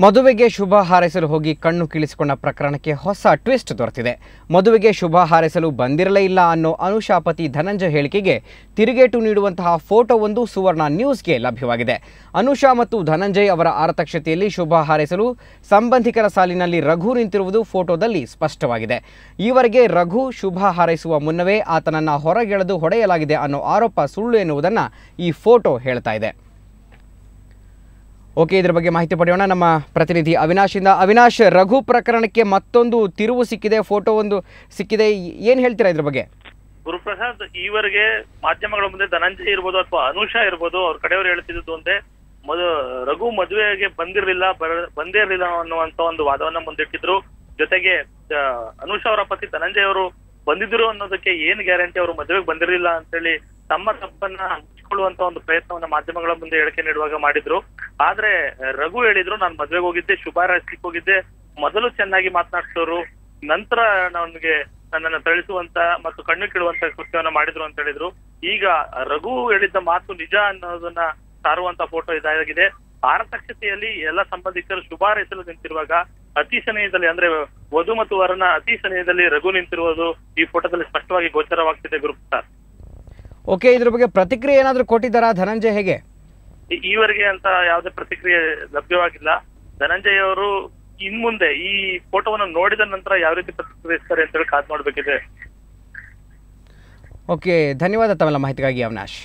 ಮದುವೆಗೆ ಶುಭ ಹಾರೈಸಲು ಹೋಗಿ ಕಣ್ಣು ಕೀಳಿಸಿಕೊಂಡ ಪ್ರಕರಣಕ್ಕೆ ಹೊಸ ಟ್ವಿಸ್ಟ್ ದೊರೆತಿದೆ. ಮದುವೆಗೆ ಶುಭ ಹಾರೈಸಲು ಬಂದಿರಲೇ ಇಲ್ಲ ಅನ್ನೋ ಅನುಷಾ ಪತಿ ಧನಂಜಯ ಹೇಳಿಕೆಗೆ ತಿರುಗೇಟು ನೀಡುವಂತಹ ಫೋಟೋವೊಂದು ಸುವರ್ಣ ನ್ಯೂಸ್ಗೆ ಲಭ್ಯವಾಗಿದೆ. ಅನುಷಾ ಮತ್ತು ಧನಂಜಯ್ ಅವರ ಆರತಕ್ಷತೆಯಲ್ಲಿ ಶುಭ ಹಾರೈಸಲು ಸಂಬಂಧಿಕರ ಸಾಲಿನಲ್ಲಿ ರಘು ನಿಂತಿರುವುದು ಫೋಟೋದಲ್ಲಿ ಸ್ಪಷ್ಟವಾಗಿದೆ. ಈವರೆಗೆ ರಘು ಶುಭ ಹಾರೈಸುವ ಮುನ್ನವೇ ಆತನನ್ನು ಹೊರಗೆಳೆದು ಹೊಡೆಯಲಾಗಿದೆ ಅನ್ನೋ ಆರೋಪ ಸುಳ್ಳು ಎನ್ನುವುದನ್ನು ಈ ಫೋಟೋ ಹೇಳ್ತಾ ಇದೆ. ಓಕೆ, ಇದ್ರ ಬಗ್ಗೆ ಮಾಹಿತಿ ಪಡೆಯೋಣ. ನಮ್ಮ ಪ್ರತಿನಿಧಿ ಅವಿನಾಶಿಂದ ಅವಿನಾಶ್, ರಘು ಪ್ರಕರಣಕ್ಕೆ ಮತ್ತೊಂದು ತಿರುವು ಸಿಕ್ಕಿದೆ, ಫೋಟೋ ಒಂದು ಸಿಕ್ಕಿದೆ. ಏನು ಹೇಳ್ತೀರಾ ಇದ್ರ ಬಗ್ಗೆ? ಗುರುಪ್ರಸಾದ್, ಈವರೆಗೆ ಮಾಧ್ಯಮಗಳ ಮುಂದೆ ಧನಂಜಯ ಇರ್ಬೋದು ಅಥವಾ ಅನುಷಾ ಇರ್ಬೋದು, ಅವ್ರ ಕಡೆಯವರು ಹೇಳ್ತಿದ್ದು ಅಂದ್ರೆ ಮದು, ರಘು ಮದುವೆಗೆ ಬಂದಿರ್ಲಿಲ್ಲ ಬಂದೇ ಇರಲಿಲ್ಲ ಅನ್ನುವಂತ ಒಂದು ವಾದವನ್ನ ಮುಂದಿಟ್ಟಿದ್ರು. ಜೊತೆಗೆ ಅನುಷಾ ಅವರ ಪತಿ ಧನಂಜಯ ಅವರು ಬಂದಿದ್ರು ಅನ್ನೋದಕ್ಕೆ ಏನ್ ಗ್ಯಾರಂಟಿ, ಅವರು ಮದುವೆಗೆ ಬಂದಿರಲಿಲ್ಲ ಅಂತೇಳಿ ತಮ್ಮ ತಪ್ಪನ್ನ ಹಂಚಿಕೊಳ್ಳುವಂತ ಒಂದು ಪ್ರಯತ್ನವನ್ನ ಮಾಧ್ಯಮಗಳ ಮುಂದೆ ಹೇಳಿಕೆ ನೀಡುವಾಗ ಮಾಡಿದ್ರು. ಆದ್ರೆ, ರಘು ಹೇಳಿದ್ರು, ನಾನು ಮದ್ವೆಗೆ ಹೋಗಿದ್ದೆ ಶುಭ ಹಾರೈಸ್ಲಿಕ್ಕೆ ಹೋಗಿದ್ದೆ, ಮೊದಲು ಚೆನ್ನಾಗಿ ಮಾತನಾಡ್ತವ್ರು ನಂತರ ನನಗೆ ನನ್ನನ್ನು ತಳಿಸುವಂತ ಮತ್ತು ಕಣ್ಣು ಕೀಳುವಂತ ಕೃತ್ಯವನ್ನ ಮಾಡಿದ್ರು ಅಂತ ಹೇಳಿದ್ರು. ಈಗ ರಘು ಹೇಳಿದ್ದ ಮಾತು ನಿಜ ಅನ್ನೋದನ್ನ ಸಾರುವಂತ ಫೋಟೋ ಇದಾಗಿದೆ. ಆರತಕ್ಷತೆಯಲ್ಲಿ ಎಲ್ಲ ಸಂಬಂಧಿಕರು ಶುಭಾರೈಸಲು ನಿಂತಿರುವಾಗ ಅತಿ ಸನಿಹದಲ್ಲಿ ಅಂದ್ರೆ ವಧು ಮತ್ತು ವರನ ಅತಿ ಸನಿಹದಲ್ಲಿ ರಘು ನಿಂತಿರುವುದು ಈ ಫೋಟೋದಲ್ಲಿ ಸ್ಪಷ್ಟವಾಗಿ ಗೋಚರವಾಗ್ತಿದೆ ಗ್ರೂಪ್ ಸರ್ ಓಕೆ ಇದ್ರ ಬಗ್ಗೆ ಪ್ರತಿಕ್ರಿಯೆ ಏನಾದರೂ ಕೊಟ್ಟಿದ್ದಾರಾ? ಧನಂಜಯ್ ಹೇಗೆ? ಈವರೆಗೆ ಅಂತ ಯಾವುದೇ ಪ್ರತಿಕ್ರಿಯೆ ಲಭ್ಯವಾಗಿಲ್ಲ. ಧನಂಜಯ ಅವರು ಇನ್ ಮುಂದೆ ಈ ಫೋಟೋವನ್ನು ನೋಡಿದ ನಂತರ ಯಾವ ರೀತಿ ಪ್ರತಿಕ್ರಿಯಿಸ್ತಾರೆ ಅಂತ ಹೇಳಿ ಕಾದ್ ಮಾಡಬೇಕಿದೆ. ಓಕೆ ಧನ್ಯವಾದ ತಮ್ಮೆಲ್ಲ ಮಾಹಿತಿಗಾಗಿ ಅವಿನಾಶ್.